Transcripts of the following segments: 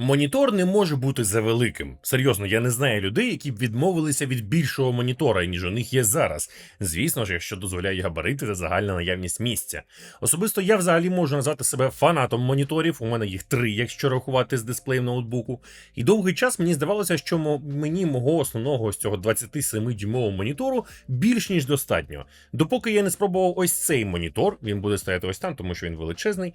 Монітор не може бути завеликим. Серйозно, я не знаю людей, які б відмовилися від більшого монітора, ніж у них є зараз. Звісно ж, якщо дозволяє габарити та загальна наявність місця. Особисто я взагалі можу назвати себе фанатом моніторів. У мене їх три, якщо рахувати з дисплеєм ноутбуку. І довгий час мені здавалося, що мені мого основного ось цього 27-дюймового монітору більш ніж достатньо. Допоки я не спробував ось цей монітор, він буде стояти ось там, тому що він величезний.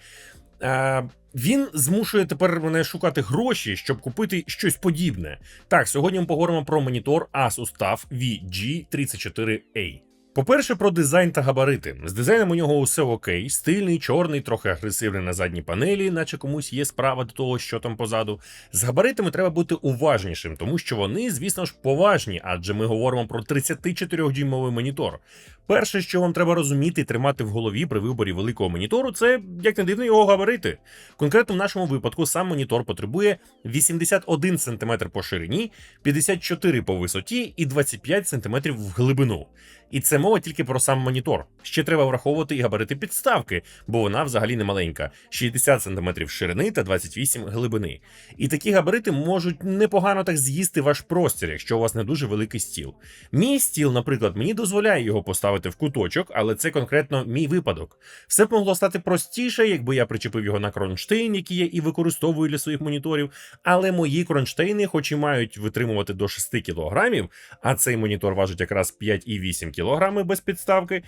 Він змушує тепер мене шукати гроші, щоб купити щось подібне. Так, сьогодні ми поговоримо про монітор Asus TUF VG34A. По-перше, про дизайн та габарити. З дизайном у нього усе окей, стильний, чорний, трохи агресивний на задній панелі, наче комусь є справа до того, що там позаду. З габаритами треба бути уважнішим, тому що вони, звісно ж, поважні, адже ми говоримо про 34-дюймовий монітор. Перше, що вам треба розуміти і тримати в голові при виборі великого монітору, це як не дивно його габарити. Конкретно в нашому випадку сам монітор потребує 81 см по ширині, 54 по висоті і 25 см в глибину. І це мова тільки про сам монітор. Ще треба враховувати і габарити підставки, бо вона взагалі не маленька 60 см ширини та 28 глибини. І такі габарити можуть непогано так з'їсти ваш простір, якщо у вас не дуже великий стіл. Мій стіл, наприклад, мені дозволяє його поставити в куточок, але це конкретно мій випадок. Все б могло стати простіше, якби я причепив його на кронштейн, який я і використовую для своїх моніторів. Але мої кронштейни, хоч і мають витримувати до 6 кг, а цей монітор важить якраз 5,8 кг без підставки.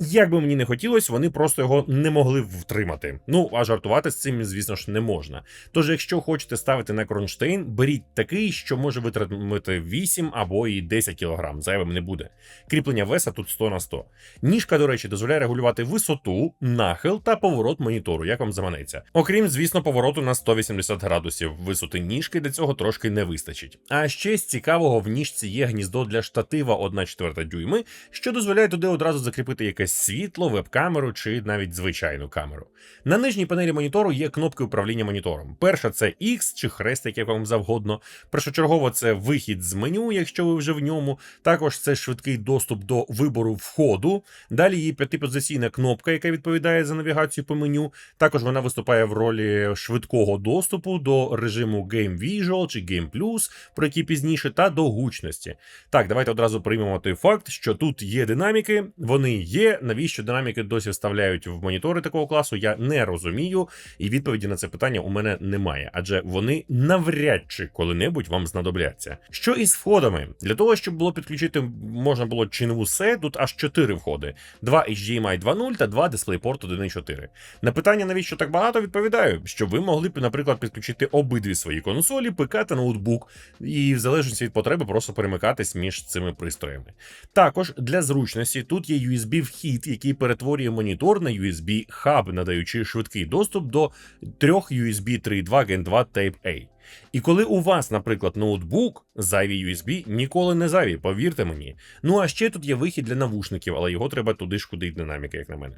Як би мені не хотілося, вони просто його не могли втримати. Ну а жартувати з цим, звісно ж, не можна. Тож, якщо хочете ставити на кронштейн, беріть такий, що може витримати 8 або і 10 кг, зайвим не буде. Кріплення веса тут 100 на 100. Ніжка, до речі, дозволяє регулювати висоту, нахил та поворот монітору, як вам заманеться. Окрім, звісно, повороту на 180 градусів. Висоти ніжки для цього трошки не вистачить. А ще з цікавого в ніжці є гніздо для штатива 1,4 дюйми, що дозволяє туди одразу закріпити якесь світло, веб-камеру чи навіть звичайну камеру. На нижній панелі монітору є кнопки управління монітором. Перша це X чи хрестик, як вам завгодно. Першочергово це вихід з меню, якщо ви вже в ньому. Також це швидкий доступ до вибору входу. Далі є п'ятипозиційна кнопка, яка відповідає за навігацію по меню. Також вона виступає в ролі швидкого доступу до режиму Game Visual чи Game Plus, про які пізніше, та до гучності. Так, давайте одразу приймемо той факт, що тут є динаміки, вони є. Навіщо динаміки досі вставляють в монітори такого класу? Я не розумію, і відповіді на це питання у мене немає, адже вони навряд чи коли-небудь вам знадобляться. Що із входами? Для того, щоб було підключити, можна було чи не усе, тут аж 4 входи: два HDMI 2.0 та два DisplayPort 1.4. На питання, навіщо так багато, відповідаю, що ви могли б, наприклад, підключити обидві свої консолі, ПК та ноутбук, і в залежності від потреби просто перемикатись між цими пристроями. Також для зручності тут є USB-вхід, який перетворює монітор на USB Hub, надаючи швидкий доступ до трьох USB 3.2 Gen 2 Type-A. І коли у вас, наприклад, ноутбук, зайві USB ніколи не зайві, повірте мені. Ну а ще тут є вихід для навушників, але його треба туди ж куди динаміка, як на мене.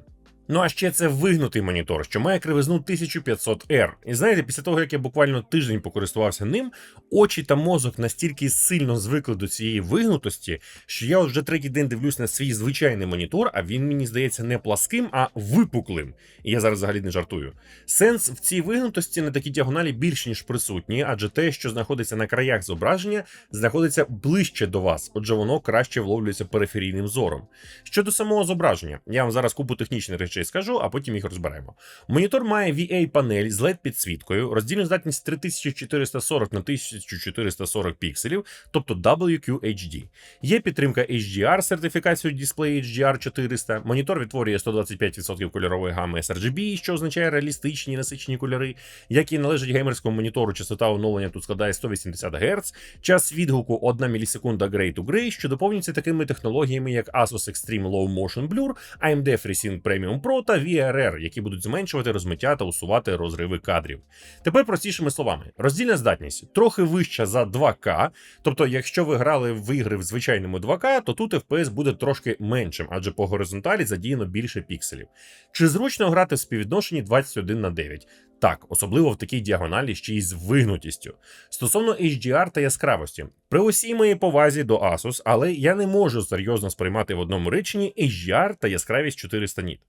Ну а ще це вигнутий монітор, що має кривизну 1500R. І знаєте, після того, як я буквально тиждень покористувався ним, очі та мозок настільки сильно звикли до цієї вигнутості, що я от вже третій день дивлюсь на свій звичайний монітор, а він мені здається не пласким, а випуклим. І я зараз взагалі не жартую. Сенс в цій вигнутості на такій діагоналі більш ніж присутній, адже те, що знаходиться на краях зображення, знаходиться ближче до вас, отже, воно краще вловлюється периферійним зором. Щодо самого зображення, я вам зараз купу технічних речей скажу, а потім їх розберемо. Монітор має VA-панель з led підсвіткою, роздільну здатність 3440 на 1440 пікселів, тобто WQHD. Є підтримка HDR сертифікацію Display HDR 400. Монітор відтворює 125% кольорової гами sRGB, що означає реалістичні насичені кольори. Як і належить геймерському монітору, частота оновлення тут складає 180 Гц, час відгуку 1 мілісекунда Gray to Gray, що доповнюється такими технологіями, як Asus Extreme Low Motion Blur, AMD FreeSync Premium Pro та VRR, які будуть зменшувати розмиття та усувати розриви кадрів. Тепер простішими словами, роздільна здатність трохи вища за 2К. Тобто, якщо ви грали в ігри в звичайному 2К, то тут FPS буде трошки меншим, адже по горизонталі задіяно більше пікселів. Чи зручно грати в співвідношенні 21 на 9? Так, особливо в такій діагоналі ще й з вигнутістю. Стосовно HDR та яскравості, при усій моїй повазі до Asus, але я не можу серйозно сприймати в одному реченні HDR та яскравість 400 ніт.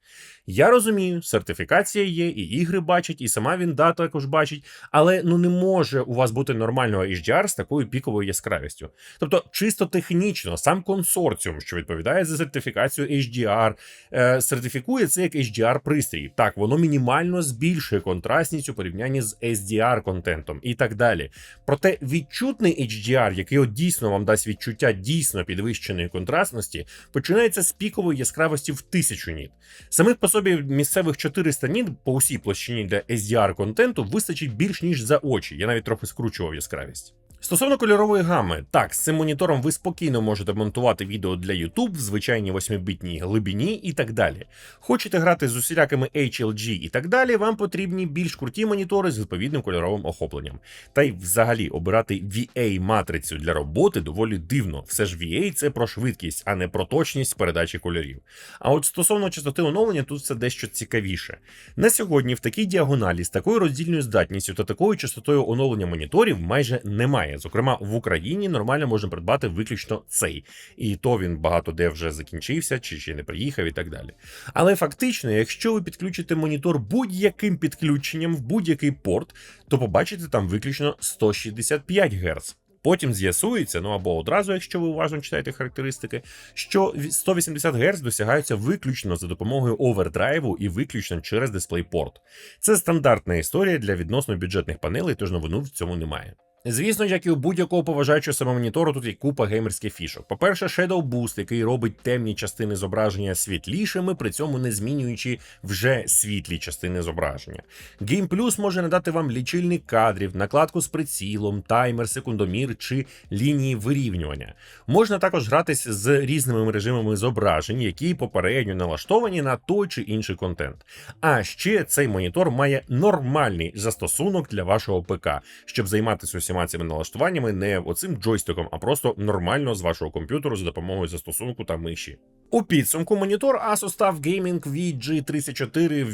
Я розумію, сертифікація є, і ігри бачать, і сама Вінда також бачить, але ну не може у вас бути нормального HDR з такою піковою яскравістю. Тобто, чисто технічно, сам консорціум, що відповідає за сертифікацію HDR, е, сертифікує це як HDR пристрій. Так, воно мінімально збільшує контрастність у порівнянні з SDR контентом і так далі. Проте відчутний HDR, який от дійсно вам дасть відчуття дійсно підвищеної контрастності, починається з пікової яскравості в 1000 ніт. Самих по собі місцевих 400 ніт по усій площині для SDR контенту вистачить більш ніж за очі. Я навіть трохи скручував яскравість. Стосовно кольорової гами, так, з цим монітором ви спокійно можете монтувати відео для YouTube в звичайній 8-бітній глибині і так далі. Хочете грати з усілякими HLG і так далі, вам потрібні більш круті монітори з відповідним кольоровим охопленням. Та й взагалі обирати VA-матрицю для роботи доволі дивно. Все ж VA це про швидкість, а не про точність передачі кольорів. А от стосовно частоти оновлення, тут все дещо цікавіше. На сьогодні в такій діагоналі з такою роздільною здатністю та такою частотою оновлення моніторів майже немає. Зокрема, в Україні нормально можна придбати виключно цей, і то він багато де вже закінчився, чи ще не приїхав, і так далі. Але фактично, якщо ви підключите монітор будь-яким підключенням в будь-який порт, то побачите там виключно 165 Гц. Потім з'ясується, ну або одразу, якщо ви уважно читаєте характеристики, що 180 Гц досягаються виключно за допомогою овердрайву і виключно через DisplayPort. Це стандартна історія для відносно бюджетних панелей, тож новину в цьому немає. Звісно, як і у будь-якого поважаючого себе монітору, тут є купа геймерських фішок. По-перше, Shadow Boost, який робить темні частини зображення світлішими, при цьому не змінюючи вже світлі частини зображення. Game Plus може надати вам лічильник кадрів, накладку з прицілом, таймер, секундомір чи лінії вирівнювання. Можна також гратись з різними режимами зображень, які попередньо налаштовані на той чи інший контент. А ще цей монітор має нормальний застосунок для вашого ПК, щоб займатися усіма цими налаштуваннями не оцим джойстиком, а просто нормально з вашого комп'ютеру за допомогою застосунку та миші. У підсумку монітор Asus TUF Gaming VG34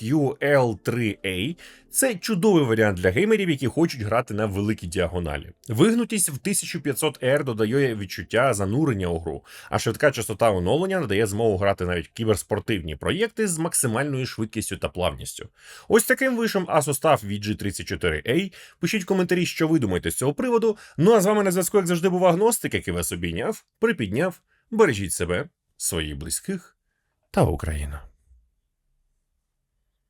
VQL3A це чудовий варіант для геймерів, які хочуть грати на великій діагоналі. Вигнутість в 1500 R додає відчуття занурення у гру, а швидка частота оновлення надає змогу грати навіть кіберспортивні проєкти з максимальною швидкістю та плавністю. Ось таким вийшов Asus TUF VG34A. Пишіть в коментарі, що ви думаєте з цього приводу. Ну а з вами на зв'язку, як завжди, був агностик, який вас обійняв, припідняв. Бережіть себе, своїх близьких та Україну.